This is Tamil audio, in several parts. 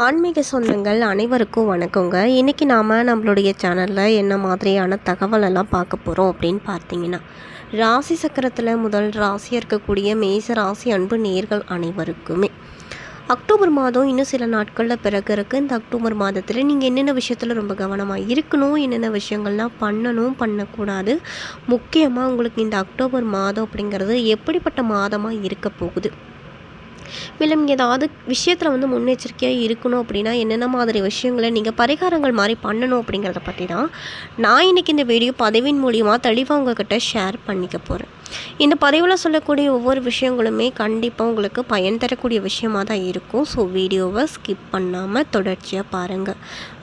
ஆன்மீக சொந்தங்கள் அனைவருக்கும் வணக்கங்க. இன்றைக்கி நாம் நம்மளுடைய சேனலில் என்ன மாதிரியான தகவலெல்லாம் பார்க்க போகிறோம் அப்படின்னு பார்த்தீங்கன்னா ராசி சக்கரத்தில் முதல் ராசியாக இருக்கக்கூடிய மேச ராசி அன்பு நேர்கள் அனைவருக்குமே அக்டோபர் மாதம் இன்னும் சில நாட்களில் பிறகு இருக்குது இந்த அக்டோபர் மாதத்தில் நீங்கள் என்னென்ன விஷயத்தில் ரொம்ப கவனமாக இருக்கணும் என்னென்ன விஷயங்கள்லாம் பண்ணணும் பண்ணக்கூடாது முக்கியமாக உங்களுக்கு இந்த அக்டோபர் மாதம் அப்படிங்கிறது எப்படிப்பட்ட மாதமாக இருக்க போகுது? மேலும் ஏதாவது விஷயத்தில் வந்து முன்னெச்சரிக்கையாக இருக்கணும் அப்படின்னா என்னென்ன மாதிரி விஷயங்களை நீங்கள் பரிகாரங்கள் மாதிரி பண்ணணும் அப்படிங்கிறத பற்றி தான் நான் இன்றைக்கி இந்த வீடியோ பதிவின் மூலியமாக தெளிவாக உங்ககிட்ட ஷேர் பண்ணிக்க போகிறேன் இந்த பதிவில் சொல்லக்கூடிய ஒவ்வொரு விஷயங்களுமே கண்டிப்பாக உங்களுக்கு பயன் தரக்கூடிய விஷயமாக தான் இருக்கும். ஸோ வீடியோவை ஸ்கிப் பண்ணாமல் தொடர்ச்சியாக பாருங்கள்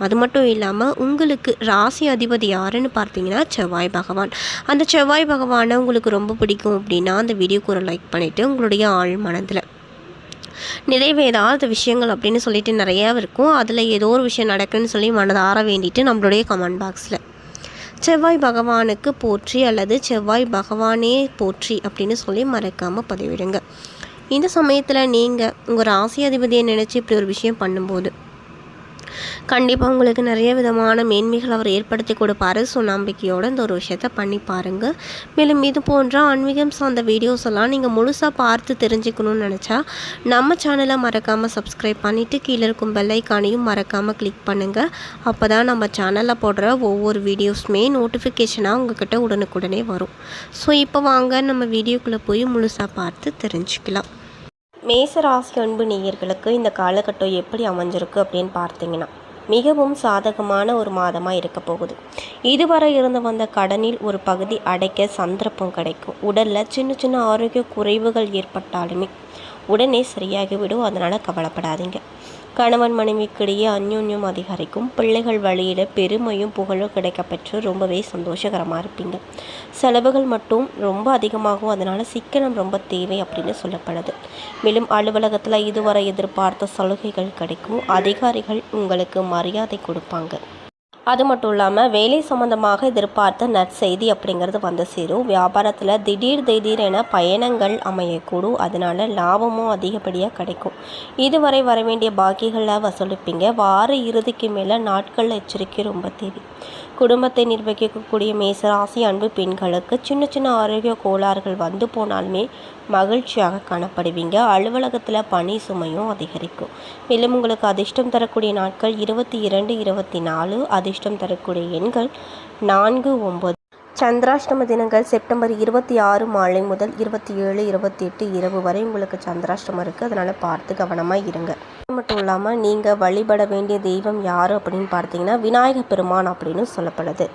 அது மட்டும் இல்லாமல் உங்களுக்கு ராசி அதிபதி யாருன்னு பார்த்தீங்கன்னா செவ்வாய் பகவான். அந்த செவ்வாய் பகவானை உங்களுக்கு ரொம்ப பிடிக்கும் அப்படின்னா அந்த வீடியோக்கு ஒரு லைக் பண்ணிவிட்டு உங்களுடைய ஆழ் மனதில் நிறைவேறாத விஷயங்கள் அப்படின்னு சொல்லிட்டு நிறையா இருக்கும். அதில் ஏதோ ஒரு விஷயம் நடக்குன்னு சொல்லி மனதார வேண்டிட்டு நம்மளுடைய கமெண்ட் பாக்ஸில் செவ்வாய் பகவானுக்கு போற்றி அல்லது செவ்வாய் பகவானே போற்றி அப்படின்னு சொல்லி மறக்காமல் பதிவிடுங்க. இந்த சமயத்தில் நீங்கள் உங்கள் ராசி அதிபதியை நினச்சி இப்படி ஒரு விஷயம் பண்ணும்போது கண்டிப்பாக உங்களுக்கு நிறைய விதமான மேன்மைகள் அவர் ஏற்படுத்தி கொடுப்பாரு. ஸோ நம்பிக்கையோடு இந்த ஒரு விஷயத்த பண்ணி பாருங்கள் மேலும் இது போன்ற ஆன்மீகம் சார்ந்த வீடியோஸ் எல்லாம் நீங்கள் முழுசாக பார்த்து தெரிஞ்சுக்கணும்னு நினச்சா நம்ம சேனலை மறக்காமல் சப்ஸ்கிரைப் பண்ணிவிட்டு கீழே இருக்கும் பெல்லைக்கானையும் மறக்காமல் கிளிக் பண்ணுங்கள் அப்போ தான் நம்ம சேனலில் போடுற ஒவ்வொரு வீடியோஸுமே நோட்டிஃபிகேஷனாக உங்ககிட்ட உடனுக்குடனே வரும். ஸோ இப்போ வாங்க நம்ம வீடியோக்குள்ளே போய் முழுசாக பார்த்து தெரிஞ்சுக்கலாம். மேசராசி அன்பு நேயர்களுக்கு இந்த காலகட்டம் எப்படி அமைஞ்சிருக்கு அப்படின்னு பார்த்தீங்கன்னா மிகவும் சாதகமான ஒரு மாதமாக இருக்க போகுது. இதுவரை இருந்து வந்த கடனில் ஒரு பகுதி அடைக்க சந்தர்ப்பம் கிடைக்கும். உடலில் சின்ன சின்ன ஆரோக்கிய குறைவுகள் ஏற்பட்டாலுமே உடனே சரியாகிவிடும். அதனால் கவலைப்படாதீங்க. கணவன் மனைவிக்கிடையே அந்யோன்யம் அதிகரிக்கும். பிள்ளைகள் வழியில் பெருமையும் புகழும் கிடைக்கப்பெற்று ரொம்பவே சந்தோஷகரமாக இருப்பீங்க. செலவுகள் மட்டும் ரொம்ப அதிகமாகும். அதனால் சிக்கனம் ரொம்ப தேவை அப்படின்னு சொல்லப்படுது. மேலும் அலுவலகத்தில் இதுவரை எதிர்பார்த்த சலுகைகள் கிடைக்கும். அதிகாரிகள் உங்களுக்கு மரியாதை கொடுப்பாங்க. அது மட்டும் இல்லாமல் வேலை சம்மந்தமாக எதிர்பார்த்த நற்செய்தி அப்படிங்கிறது வந்து சேரும். வியாபாரத்தில் திடீர் திடீரென பயணங்கள் அமையக்கூடும். அதனால் லாபமும் அதிகப்படியாக கிடைக்கும். இதுவரை வர வேண்டிய பாக்கிகளை வசூலிப்பீங்க. வார இறுதிக்கு மேலே நாட்கள் எச்சரிக்கை ரொம்ப தேவை. குடும்பத்தை நிர்வகிக்கக்கூடிய மேசராசி அன்பு பெண்களுக்கு சின்ன சின்ன ஆரோக்கிய கோளாறுகள் வந்து போனாலுமே மகிழ்ச்சியாக காணப்படுவீங்க. அலுவலகத்தில் பணி சுமையும் அதிகரிக்கும். மேலும் உங்களுக்கு அதிர்ஷ்டம் தரக்கூடிய நாட்கள் இருபத்தி இரண்டு இருபத்தி நாலு. அதிர்ஷ்டம் தரக்கூடிய எண்கள் நான்கு ஒம்பது. சந்திராஷ்டம தினங்கள் செப்டம்பர் இருபத்தி ஆறு மாலை முதல் இருபத்தி ஏழு இருபத்தி எட்டு இரவு வரை உங்களுக்கு சந்திராஷ்டமம் இருக்குது அதனால் பார்த்து கவனமாக இருங்க. அது மட்டும் இல்லாமல் நீங்கள் வழிபட வேண்டிய தெய்வம் யார் அப்படின்னு பார்த்தீங்கன்னா விநாயகர் பெருமான் அப்படின்னு சொல்லப்படுது.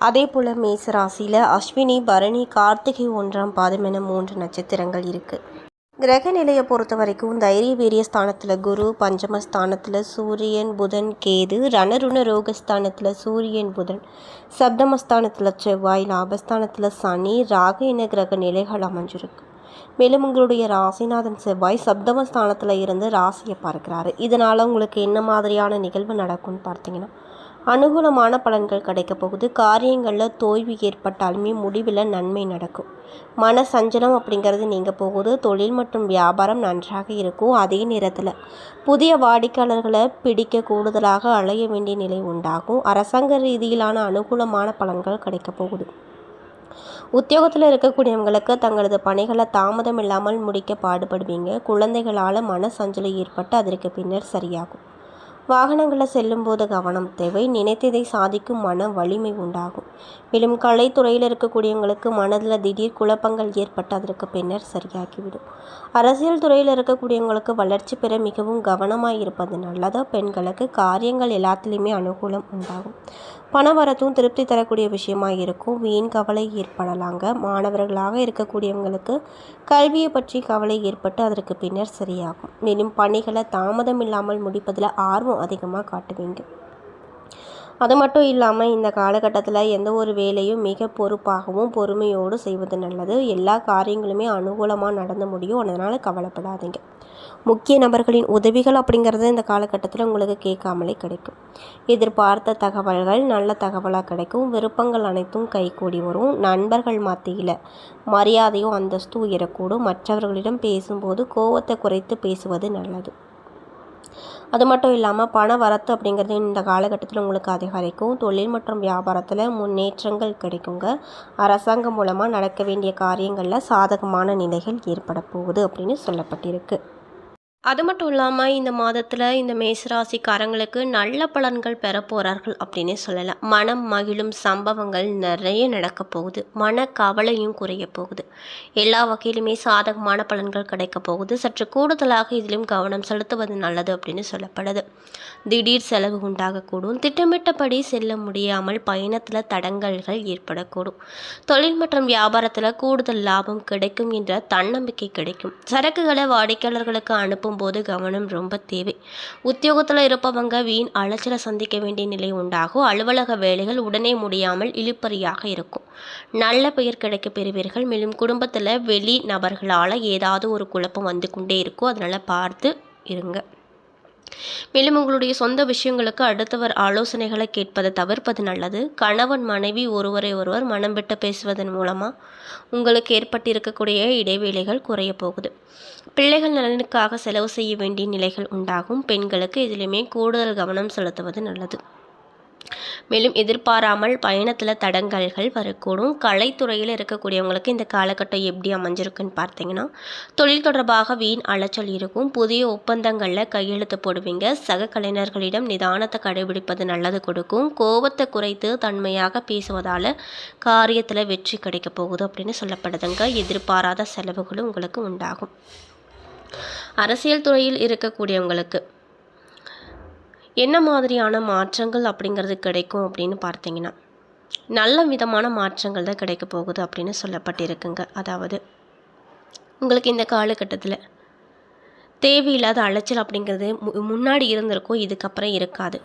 அதே போல் மேசராசியில் அஸ்வினி பரணி கார்த்திகை ஒன்றாம் பாதம் என மூன்று நட்சத்திரங்கள் இருக்குது கிரக நிலையை பொறுத்த வரைக்கும் தைரிய வீரிய ஸ்தானத்தில் குரு பஞ்சமஸ்தானத்தில் சூரியன் புதன் கேது ரணருண ரோகஸ்தானத்தில் சூரியன் புதன் சப்தமஸ்தானத்தில் செவ்வாய் லாபஸ்தானத்தில் சனி ராக இன கிரக நிலைகள் அமைஞ்சிருக்கு. மேலும் உங்களுடைய ராசிநாதன் செவ்வாய் சப்தமஸ்தானத்தில் இருந்து ராசியை பார்க்குறாரு. இதனால் உங்களுக்கு என்ன மாதிரியான நிகழ்வு நடக்கும்னு பார்த்தீங்கன்னா அனுகூலமான பலன்கள் கிடைக்க போகுது. காரியங்களில் தோய்வு ஏற்பட்டாலுமே முடிவில் நன்மை நடக்கும். மன சஞ்சலம் அப்படிங்கிறது நீங்கள் போகுது. தொழில் மற்றும் வியாபாரம் நன்றாக இருக்கும். அதே நேரத்தில் புதிய வாடிக்கையாளர்களை பிடிக்க கூடுதலாக அலைய வேண்டிய நிலை உண்டாகும். அரசாங்க ரீதியிலான அனுகூலமான பலன்கள் கிடைக்க போகுது. உத்தியோகத்தில் இருக்கக்கூடியவங்களுக்கு தங்களது பணிகளை தாமதம் இல்லாமல் முடிக்க பாடுபடுவீங்க. குழந்தைகளால் மன சஞ்சலம் ஏற்பட்டு அதற்கு பின்னர் சரியாகும். வாகனங்களில் செல்லும்போது கவனம் தேவை. நினைத்ததை சாதிக்கும் மன வலிமை உண்டாகும். மேலும் கலைத்துறையில் இருக்கக்கூடியவங்களுக்கு மனதில் திடீர் குழப்பங்கள் ஏற்பட்டு அதற்கு பின்னர் சரியாகிவிடும். அரசியல் துறையில் இருக்கக்கூடியவங்களுக்கு வளர்ச்சி பெற மிகவும் கவனமாக இருப்பது நல்லது? பெண்களுக்கு காரியங்கள் எல்லாத்துலேயுமே அனுகூலம் உண்டாகும். பணவரத்தும் திருப்தி தரக்கூடிய விஷயமாக இருக்கும். வீண் கவலை ஏற்படலாங்க. மாணவர்களாக இருக்கக்கூடியவங்களுக்கு கல்வியை பற்றி கவலை ஏற்பட்டு அதற்கு பின்னர் சரியாகும். மேலும் பணிகளை தாமதம் இல்லாமல் முடிப்பதில் ஆர்வம் அதிகமாக காட்டுவீங்க. அது மட்டும் இல்லாமல் இந்த காலகட்டத்தில் எந்த ஒரு வேலையும் மிக பொறுப்பாகவும் பொறுமையோடு செய்வது நல்லது. எல்லா காரியங்களுமே அனுகூலமாக நடந்து முடியும். அதனால் கவலைப்படாதீங்க. முக்கிய நபர்களின் உதவிகள் அப்படிங்கிறது இந்த காலகட்டத்தில் உங்களுக்கு கேட்காமலே கிடைக்கும். எதிர்பார்த்த தகவல்கள் நல்ல தகவலாக கிடைக்கும். விருப்பங்கள் அனைத்தும் கைகூடி வரும். நண்பர்கள் மத்தியில் மரியாதையும் அந்தஸ்தும் உயரக்கூடும் மற்றவர்களிடம் பேசும்போது கோவத்தை குறைத்து பேசுவது நல்லது. அது மட்டும் இல்லாமல் பண வரத்து அப்படிங்கிறது இந்த காலகட்டத்தில் உங்களுக்கு அதிகரிக்கும். தொழில் மற்றும் வியாபாரத்தில் முன்னேற்றங்கள் கிடைக்குங்க. அரசாங்கம் மூலமாக நடக்க வேண்டிய காரியங்களில் சாதகமான நிலைகள் ஏற்பட போகுது அப்படின்னு சொல்லப்பட்டிருக்கு. அது மட்டும் இல்லாமல் இந்த மாதத்தில் இந்த மேசராசிக்காரங்களுக்கு நல்ல பலன்கள் பெற போகிறார்கள் அப்படின்னே சொல்லலாம். மனம் மகிழும் சம்பவங்கள் நிறைய நடக்க போகுது. மன கவலையும் குறைய போகுது. எல்லா வகையிலுமே சாதகமான பலன்கள் கிடைக்க போகுது. சற்று கூடுதலாக இதிலும் கவனம் செலுத்துவது நல்லது அப்படின்னு சொல்லப்படுது. திடீர் செலவு உண்டாகக்கூடும். திட்டமிட்டபடி செல்ல முடியாமல் பயணத்தில் தடங்கல்கள் ஏற்படக்கூடும். தொழில் மற்றும் வியாபாரத்தில் கூடுதல் லாபம் கிடைக்கும் என்ற தன்னம்பிக்கை கிடைக்கும். சரக்குகளை வாடிக்கையாளர்களுக்கு அனுப்பும் போது கவனம் ரொம்ப தேவை. உத்தியோகத்தில் இருப்பவங்க வீண் அலைச்சலை சந்திக்க வேண்டிய நிலை உண்டாகும். அலுவலக வேலைகள் உடனே முடியாமல் இழுப்பறியாக இருக்கும். நல்ல பெயர் கிடைக்க பெறுவீர்கள். மேலும் குடும்பத்தில் வெளி நபர்களால் ஏதாவது ஒரு குழப்பம் வந்து கொண்டே இருக்கும். அதனால் பார்த்து இருங்க. மேலும் உங்களுடைய சொந்த விஷயங்களுக்கு அடுத்தவர் ஆலோசனைகளை கேட்பதை தவிர்ப்பது நல்லது. கணவன் மனைவி ஒருவரை ஒருவர் மனம் விட்டு பேசுவதன் மூலமாக உங்களுக்கு ஏற்பட்டிருக்கக்கூடிய இடைவேளைகள் குறைய போகுது. பிள்ளைகள் நலனுக்காக செலவு செய்ய வேண்டிய நிலைகள் உண்டாகும். பெண்களுக்கு இதிலுமே கூடுதல் கவனம் செலுத்துவது நல்லது. மேலும் எதிர்பாராமல் பயணத்தில் தடங்கல்கள் வரக்கூடும். கலைத்துறையில் இருக்கக்கூடியவங்களுக்கு இந்த காலகட்டம் எப்படி அமைஞ்சிருக்குன்னு பார்த்தீங்கன்னா தொழில் தொடர்பாக வீண் அலைச்சல் இருக்கும். புதிய ஒப்பந்தங்களில் கையெழுத்து போடுவீங்க. சக கலைஞர்களிடம் நிதானத்தை கடைபிடிப்பது நல்லது கொடுக்கும். கோபத்தை குறைத்து தன்மையாக பேசுவதால் காரியத்தில் வெற்றி கிடைக்க போகுது அப்படின்னு சொல்லப்படுதுங்க. எதிர்பாராத செலவுகளும் உங்களுக்கு உண்டாகும். அரசியல் துறையில் இருக்கக்கூடியவங்களுக்கு என்ன மாதிரியான மாற்றங்கள் அப்படிங்கிறது கிடைக்கும் அப்படின்னு பார்த்தீங்கன்னா நல்ல விதமான மாற்றங்கள் தான் கிடைக்க போகுது அப்படின்னு சொல்லப்பட்டிருக்குங்க. அதாவது உங்களுக்கு இந்த காலகட்டத்தில் தேவையில்லாத அலைச்சல் அப்படிங்கிறது முன்னாடி இருந்திருக்கும் இதுக்கப்புறம் இருக்காது.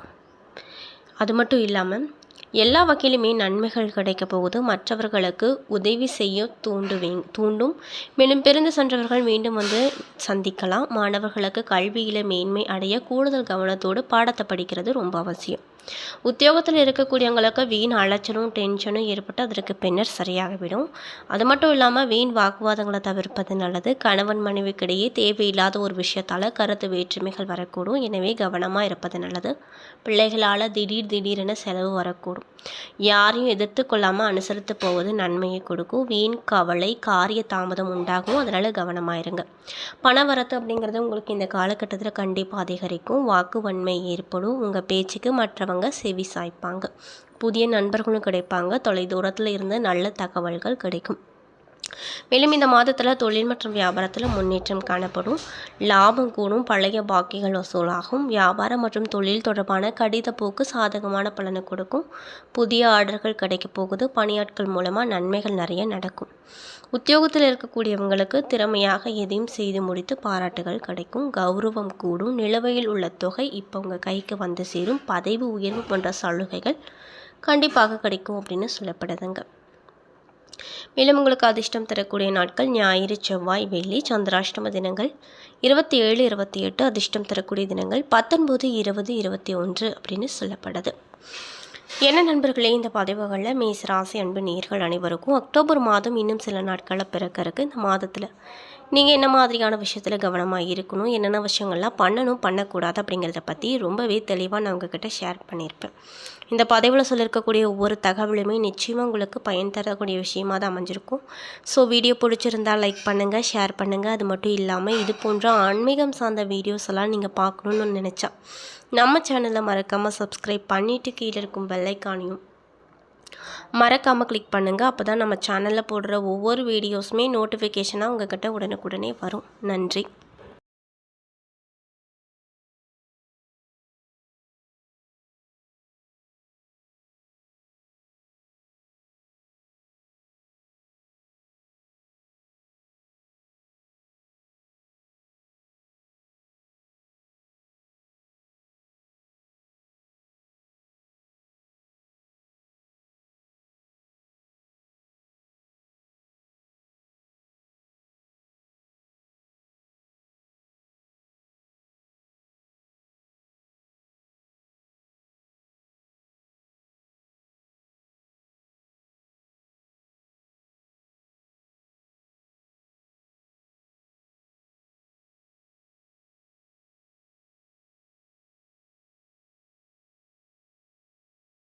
அது மட்டும் இல்லாமல் எல்லா வகையிலுமே நன்மைகள் கிடைக்க போகுது. மற்றவர்களுக்கு உதவி செய்ய தூண்டுவீங்க தூண்டும். மேலும் பிறந்து சென்றவர்கள் மீண்டும் வந்து சந்திக்கலாம். மாணவர்களுக்கு கல்வியில் மேன்மை அடைய கூடுதல் கவனத்தோடு பாடத்தை படிக்கிறது ரொம்ப அவசியம். உத்தியோகத்தில் இருக்கக்கூடியவங்களுக்கு வீண் அலைச்சலும் டென்ஷனும் ஏற்பட்டு அதற்கு பின்னர் சரியாகிவிடும். அது மட்டும் இல்லாமல் வீண் வாக்குவாதங்களை தவிர்ப்பது நல்லது. கணவன் மனைவிக்கிடையே தேவையில்லாத ஒரு விஷயத்தால் கருத்து வேற்றுமைகள் வரக்கூடும். எனவே கவனமாக இருப்பது நல்லது. பிள்ளைகளால் திடீர் திடீரென செலவு வரக்கூடும். யாரையும் எதிர்த்து கொள்ளாமல் அனுசரித்து போவது நன்மையை கொடுக்கும். வீண் கவலை காரிய தாமதம் உண்டாகும். அதனால் கவனமாக இருங்க. பணவரத்து அப்படிங்கிறது உங்களுக்கு இந்த காலகட்டத்தில் கண்டிப்பாக அதிகரிக்கும். வாக்கு வன்மை ஏற்படும். உங்கள் பேச்சுக்கு மற்ற அவங்க செவி சாய்ப்பாங்க. புதிய நண்பர்களும் கிடைப்பாங்க. தொலைதூரத்தில் இருந்து நல்ல தகவல்கள் கிடைக்கும். மேலும் இந்த மாதத்தில் தொழில் மற்றும் வியாபாரத்தில் முன்னேற்றம் காணப்படும். லாபம் கூடும் பழைய பாக்கிகள் வசூலாகும். வியாபாரம் மற்றும் தொழில் தொடர்பான கடித போக்கு சாதகமான பலனை கொடுக்கும். புதிய ஆர்டர்கள் கிடைக்க போகுது. பணியாட்கள் மூலமாக நன்மைகள் நிறைய நடக்கும். உத்தியோகத்தில் இருக்கக்கூடியவங்களுக்கு திறமையாக எதையும் செய்து முடித்து பாராட்டுகள் கிடைக்கும். கௌரவம் கூடும். நிலுவையில் உள்ள தொகை இப்போ உங்கள் கைக்கு வந்து சேரும். பதவி உயர்வு போன்ற சலுகைகள் கண்டிப்பாக கிடைக்கும் அப்படின்னு சொல்லப்படுதுங்க. மேலும் உங்களுக்கு அதிர்ஷ்டம் தரக்கூடிய நாட்கள் ஞாயிறு செவ்வாய் வெள்ளி சந்திராஷ்டம தினங்கள். இருபத்தி ஏழு இருபத்தி எட்டு அதிர்ஷ்டம் தரக்கூடிய தினங்கள். பத்தொன்பது இருபது இருபத்தி ஒன்று அப்படின்னு சொல்லப்படுது. என்ன நண்பர்களே இந்த பதிவுகளில் மேசராசி அன்பு நேர்கள் அனைவருக்கும் அக்டோபர் மாதம் இன்னும் சில நாட்களில் பிறக்கிறதுக்கு இந்த மாதத்தில் நீங்கள் என்ன மாதிரியான விஷயத்தில் கவனமாக இருக்கணும்? என்னென்ன விஷயங்கள்லாம் பண்ணணும் பண்ணக்கூடாது அப்படிங்கிறத பற்றி ரொம்பவே தெளிவாக நான் உங்ககிட்ட ஷேர் பண்ணியிருப்பேன். இந்த பதவியில் சொல்லியிருக்கக்கூடிய ஒவ்வொரு தகவலுமே நிச்சயமாக உங்களுக்கு பயன் தரக்கூடிய விஷயமாக தான் அமைஞ்சிருக்கும். ஸோ வீடியோ பிடிச்சிருந்தால் லைக் பண்ணுங்கள் ஷேர் பண்ணுங்கள் அது மட்டும் இல்லாமல் இது போன்ற ஆன்மீகம் சார்ந்த வீடியோஸ் எல்லாம் நீங்கள் பார்க்கணுன்னு நினச்சா நம்ம சேனலை மறக்காமல் சப்ஸ்கிரைப் பண்ணிவிட்டு கீழே இருக்கும் பெல்லைக்கானையும் மறக்காமல் கிளிக் பண்ணுங்கள் அப்போ தான் நம்ம சேனலில் போடுற ஒவ்வொரு வீடியோஸுமே நோட்டிஃபிகேஷனாக உங்கள்கிட்ட உடனுக்குடனே வரும். நன்றி.